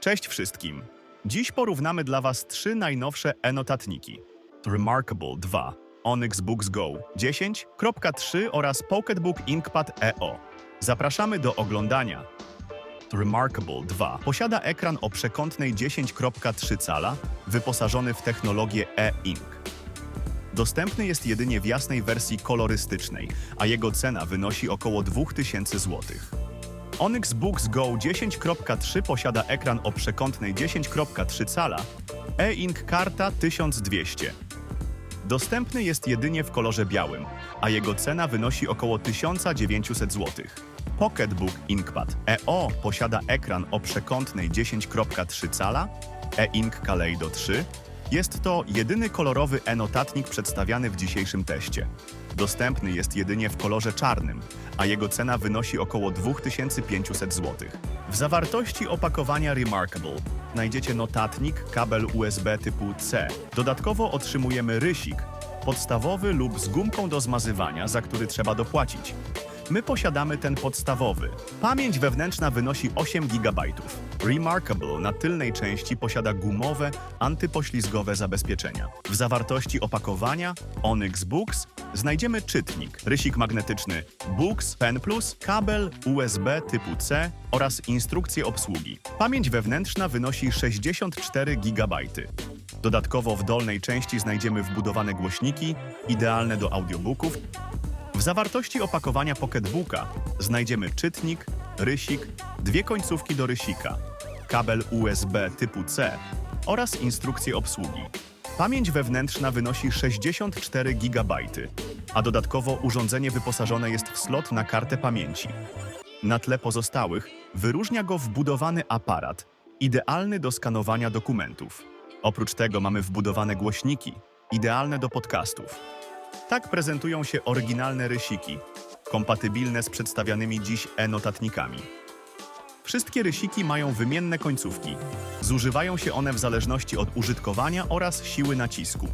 Cześć wszystkim! Dziś porównamy dla Was trzy najnowsze e-notatniki. Remarkable 2, Onyx Books Go 10.3 oraz Pocketbook Inkpad EO. Zapraszamy do oglądania. Remarkable 2 posiada ekran o przekątnej 10.3 cala, wyposażony w technologię e-ink. Dostępny jest jedynie w jasnej wersji kolorystycznej, a jego cena wynosi około 2000 zł. Onyx Books Go 10.3 posiada ekran o przekątnej 10.3 cala, e-ink karta 1200. Dostępny jest jedynie w kolorze białym, a jego cena wynosi około 1900 zł. Pocketbook Inkpad EO posiada ekran o przekątnej 10.3 cala, e-ink Kaleido 3. Jest to jedyny kolorowy e-notatnik przedstawiany w dzisiejszym teście. Dostępny jest jedynie w kolorze czarnym, a jego cena wynosi około 2500 zł. W zawartości opakowania Remarkable znajdziecie notatnik, kabel USB typu C. Dodatkowo otrzymujemy rysik, podstawowy lub z gumką do zmazywania, za który trzeba dopłacić. My posiadamy ten podstawowy. Pamięć wewnętrzna wynosi 8 GB. Remarkable na tylnej części posiada gumowe, antypoślizgowe zabezpieczenia. W zawartości opakowania Onyx Books znajdziemy czytnik, rysik magnetyczny Books Pen Plus, kabel USB typu C oraz instrukcję obsługi. Pamięć wewnętrzna wynosi 64 GB. Dodatkowo w dolnej części znajdziemy wbudowane głośniki, idealne do audiobooków, w zawartości opakowania Pocketbooka znajdziemy czytnik, rysik, dwie końcówki do rysika, kabel USB typu C oraz instrukcję obsługi. Pamięć wewnętrzna wynosi 64 GB, a dodatkowo urządzenie wyposażone jest w slot na kartę pamięci. Na tle pozostałych wyróżnia go wbudowany aparat, idealny do skanowania dokumentów. Oprócz tego mamy wbudowane głośniki, idealne do podcastów. Tak prezentują się oryginalne rysiki, kompatybilne z przedstawianymi dziś e-notatnikami. Wszystkie rysiki mają wymienne końcówki. Zużywają się one w zależności od użytkowania oraz siły nacisku.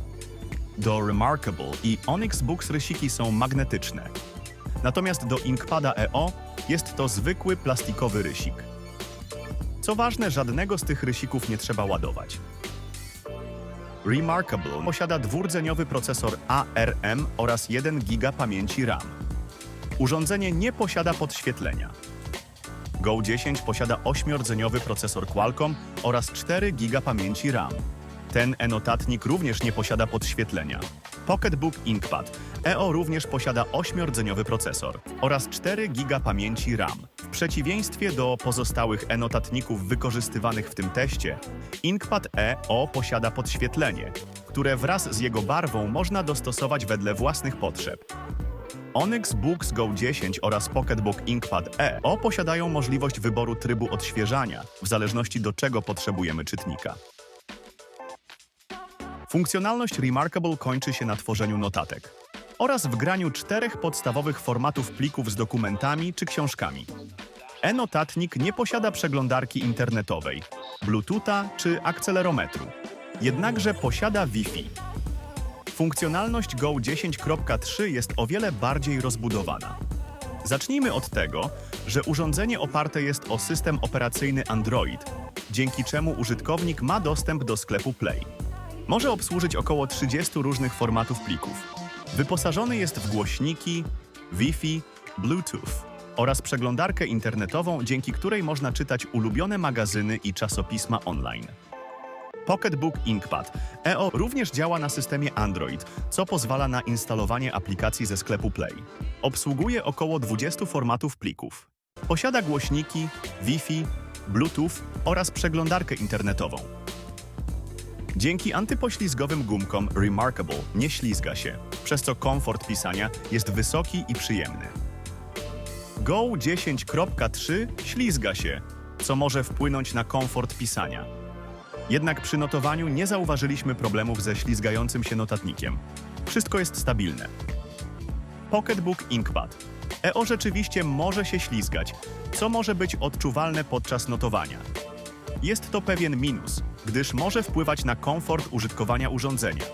Do Remarkable i Onyx Books rysiki są magnetyczne. Natomiast do Inkpada EO jest to zwykły plastikowy rysik. Co ważne, żadnego z tych rysików nie trzeba ładować. Remarkable posiada dwurdzeniowy procesor ARM oraz 1 GB pamięci RAM. Urządzenie nie posiada podświetlenia. Go 10 posiada 8-rdzeniowy procesor Qualcomm oraz 4 GB pamięci RAM. Ten e-notatnik również nie posiada podświetlenia. Pocketbook Inkpad EO również posiada 8-rdzeniowy procesor oraz 4 GB pamięci RAM. Przeciwieństwie do pozostałych e-notatników wykorzystywanych w tym teście, Inkpad EO posiada podświetlenie, które wraz z jego barwą można dostosować wedle własnych potrzeb. Onyx Books Go 10 oraz Pocketbook Inkpad EO posiadają możliwość wyboru trybu odświeżania, w zależności do czego potrzebujemy czytnika. Funkcjonalność Remarkable kończy się na tworzeniu notatek oraz wgraniu czterech podstawowych formatów plików z dokumentami czy książkami. E-notatnik nie posiada przeglądarki internetowej, Bluetootha czy akcelerometru, jednakże posiada Wi-Fi. Funkcjonalność Go 10.3 jest o wiele bardziej rozbudowana. Zacznijmy od tego, że urządzenie oparte jest o system operacyjny Android, dzięki czemu użytkownik ma dostęp do sklepu Play. Może obsłużyć około 30 różnych formatów plików. Wyposażony jest w głośniki, Wi-Fi, Bluetooth oraz przeglądarkę internetową, dzięki której można czytać ulubione magazyny i czasopisma online. Pocketbook Inkpad EO również działa na systemie Android, co pozwala na instalowanie aplikacji ze sklepu Play. Obsługuje około 20 formatów plików. Posiada głośniki, Wi-Fi, Bluetooth oraz przeglądarkę internetową. Dzięki antypoślizgowym gumkom Remarkable nie ślizga się, przez co komfort pisania jest wysoki i przyjemny. Go 10.3 ślizga się, co może wpłynąć na komfort pisania. Jednak przy notowaniu nie zauważyliśmy problemów ze ślizgającym się notatnikiem. Wszystko jest stabilne. Pocketbook Inkpad. EO rzeczywiście może się ślizgać, co może być odczuwalne podczas notowania. Jest to pewien minus, gdyż może wpływać na komfort użytkowania urządzenia.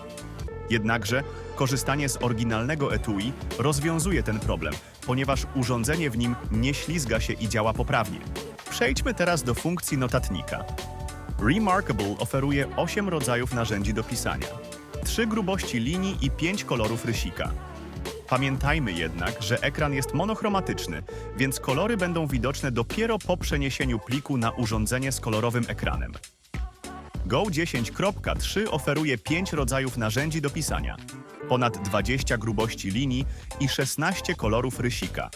Jednakże korzystanie z oryginalnego etui rozwiązuje ten problem, ponieważ urządzenie w nim nie ślizga się i działa poprawnie. Przejdźmy teraz do funkcji notatnika. Remarkable oferuje 8 rodzajów narzędzi do pisania, 3 grubości linii i 5 kolorów rysika. Pamiętajmy jednak, że ekran jest monochromatyczny, więc kolory będą widoczne dopiero po przeniesieniu pliku na urządzenie z kolorowym ekranem. Go 10.3 oferuje 5 rodzajów narzędzi do pisania, ponad 20 grubości linii i 16 kolorów rysika.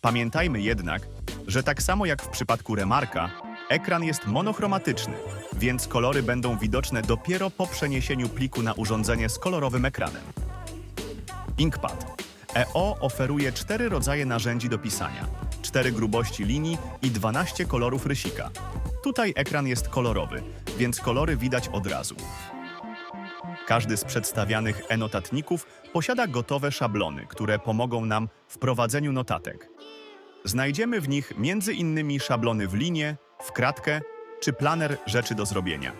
Pamiętajmy jednak, że tak samo jak w przypadku Remarka, ekran jest monochromatyczny, więc kolory będą widoczne dopiero po przeniesieniu pliku na urządzenie z kolorowym ekranem. Inkpad. EO oferuje cztery rodzaje narzędzi do pisania, cztery grubości linii i 12 kolorów rysika. Tutaj ekran jest kolorowy, więc kolory widać od razu. Każdy z przedstawianych e-notatników posiada gotowe szablony, które pomogą nam w prowadzeniu notatek. Znajdziemy w nich m.in. szablony w linię, w kratkę czy planer rzeczy do zrobienia.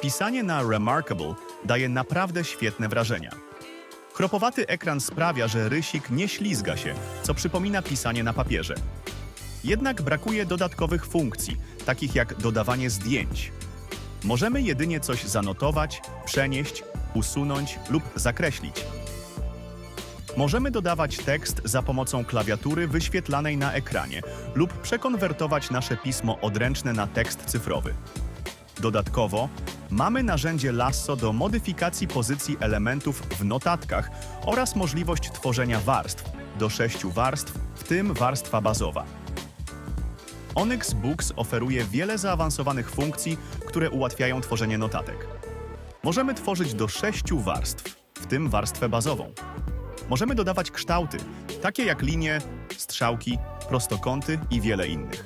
Pisanie na Remarkable daje naprawdę świetne wrażenia. Kropowaty ekran sprawia, że rysik nie ślizga się, co przypomina pisanie na papierze. Jednak brakuje dodatkowych funkcji, takich jak dodawanie zdjęć. Możemy jedynie coś zanotować, przenieść, usunąć lub zakreślić. Możemy dodawać tekst za pomocą klawiatury wyświetlanej na ekranie lub przekonwertować nasze pismo odręczne na tekst cyfrowy. Dodatkowo mamy narzędzie Lasso do modyfikacji pozycji elementów w notatkach oraz możliwość tworzenia warstw do sześciu warstw, w tym warstwa bazowa. Onyx Books oferuje wiele zaawansowanych funkcji, które ułatwiają tworzenie notatek. Możemy tworzyć do sześciu warstw, w tym warstwę bazową. Możemy dodawać kształty, takie jak linie, strzałki, prostokąty i wiele innych.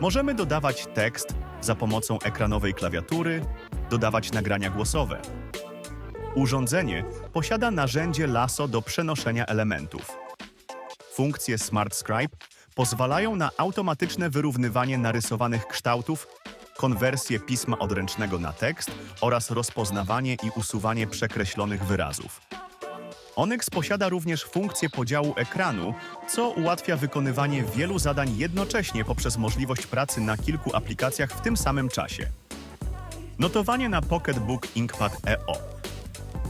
Możemy dodawać tekst za pomocą ekranowej klawiatury, dodawać nagrania głosowe. Urządzenie posiada narzędzie Lasso do przenoszenia elementów. Funkcje Smart Scribe pozwalają na automatyczne wyrównywanie narysowanych kształtów, konwersję pisma odręcznego na tekst oraz rozpoznawanie i usuwanie przekreślonych wyrazów. Onyx posiada również funkcję podziału ekranu, co ułatwia wykonywanie wielu zadań jednocześnie poprzez możliwość pracy na kilku aplikacjach w tym samym czasie. Notowanie na Pocketbook Inkpad EO.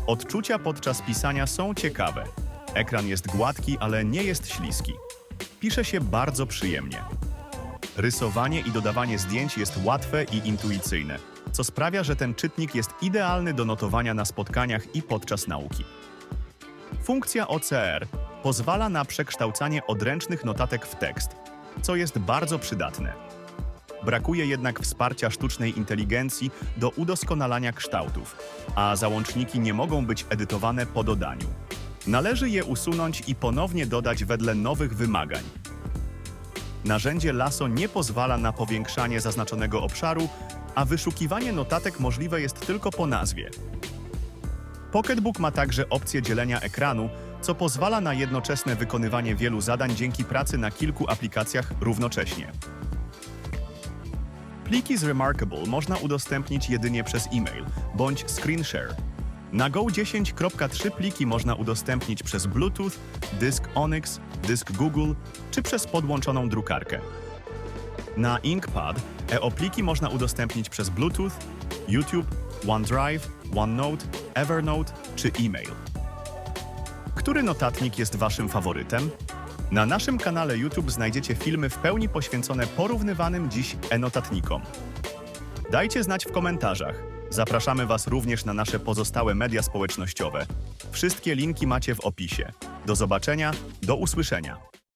Odczucia podczas pisania są ciekawe. Ekran jest gładki, ale nie jest śliski. Pisze się bardzo przyjemnie. Rysowanie i dodawanie zdjęć jest łatwe i intuicyjne, co sprawia, że ten czytnik jest idealny do notowania na spotkaniach i podczas nauki. Funkcja OCR pozwala na przekształcanie odręcznych notatek w tekst, co jest bardzo przydatne. Brakuje jednak wsparcia sztucznej inteligencji do udoskonalania kształtów, a załączniki nie mogą być edytowane po dodaniu. Należy je usunąć i ponownie dodać wedle nowych wymagań. Narzędzie Lasso nie pozwala na powiększanie zaznaczonego obszaru, a wyszukiwanie notatek możliwe jest tylko po nazwie. Pocketbook ma także opcję dzielenia ekranu, co pozwala na jednoczesne wykonywanie wielu zadań dzięki pracy na kilku aplikacjach równocześnie. Pliki z Remarkable można udostępnić jedynie przez e-mail bądź screen share. Na Go 10.3 pliki można udostępnić przez Bluetooth, dysk Onyx, dysk Google czy przez podłączoną drukarkę. Na Inkpad e-pliki można udostępnić przez Bluetooth, YouTube, OneDrive, OneNote, Evernote czy e-mail. Który notatnik jest Waszym faworytem? Na naszym kanale YouTube znajdziecie filmy w pełni poświęcone porównywanym dziś e-notatnikom. Dajcie znać w komentarzach. Zapraszamy Was również na nasze pozostałe media społecznościowe. Wszystkie linki macie w opisie. Do zobaczenia, do usłyszenia.